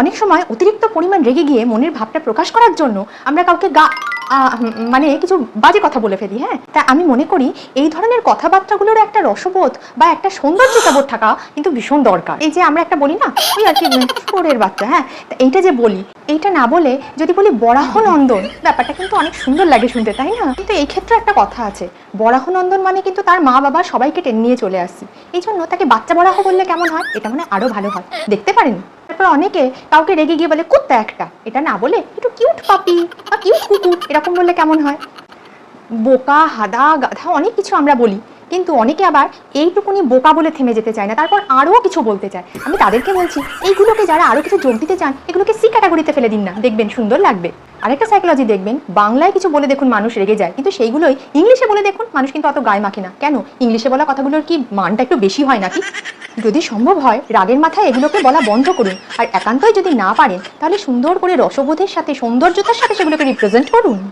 অনেক সময় অতিরিক্ত পরিমাণ রেগে গিয়ে মনের ভাবটা প্রকাশ করার জন্য আমরা কাউকে গা মানে কিছু বাজে কথা বলে ফেলি হ্যাঁ? তা আমি মনে করি এই ধরনের কথাবার্তাগুলোর একটা রসবোধ বা একটা সৌন্দর্যতাবোধ থাকা কিন্তু ভীষণ দরকার। এই যে আমরা একটা বলি না, ওই আর কি চোরের বাচ্চা হ্যাঁ? তা এইটা যে বলি, এইটা না বলে যদি বলি বরাহ নন্দন ব্যাপারটা কিন্তু অনেক সুন্দর লাগে শুনতে, তাই না? কিন্তু এই ক্ষেত্রে একটা কথা আছে বরাহ নন্দন মানে কিন্তু তার মা বাবা সবাইকে টেনে নিয়ে চলে আসছি। এই জন্য তাকে বাচ্চা বরাহ বললে কেমন হয়? এটা মানে আরও ভালো হয়। দেখতে পারেন? তারপর অনেকে কাউকে রেগে গিয়ে বলে, কুত্তা একটা। এটা না বলে একটু কিউট পাপি বা কিউট কুকুর, এরকম বললে কেমন হয়? বোকা, হাদা, গাধা অনেক কিছু আমরা বলি, কিন্তু অনেকে আবার এইটুকুনি বোকা বলে থেমে যেতে চায় না। তারপর আরও কিছু বলতে চায়। আমি তাদেরকে বলছি, এইগুলোকে যারা আরও কিছু যোগ দিতে চান, এগুলোকে সি ক্যাটাগরিতে ফেলে দিন না। দেখবেন সুন্দর লাগবে। আরেকটা সাইকোলজি দেখবেন, বাংলায় কিছু বলে দেখুন মানুষ রেগে যায়, কিন্তু সেইগুলোই ইংলিশে বলে দেখুন মানুষ কিন্তু অত গায়ে মাখে না। কেন? ইংলিশে বলা কথাগুলোর কি মানটা একটু বেশি হয় নাকি? যদি সম্ভব হয়, রাগের মাথায় এগুলোকে বলা বন্ধ করুন। আর একান্তই যদি না পারেন, তাহলে সুন্দর করে রসবোধের সাথে সৌন্দর্যতার সাথে সেগুলোকে রিপ্রেজেন্ট করুন।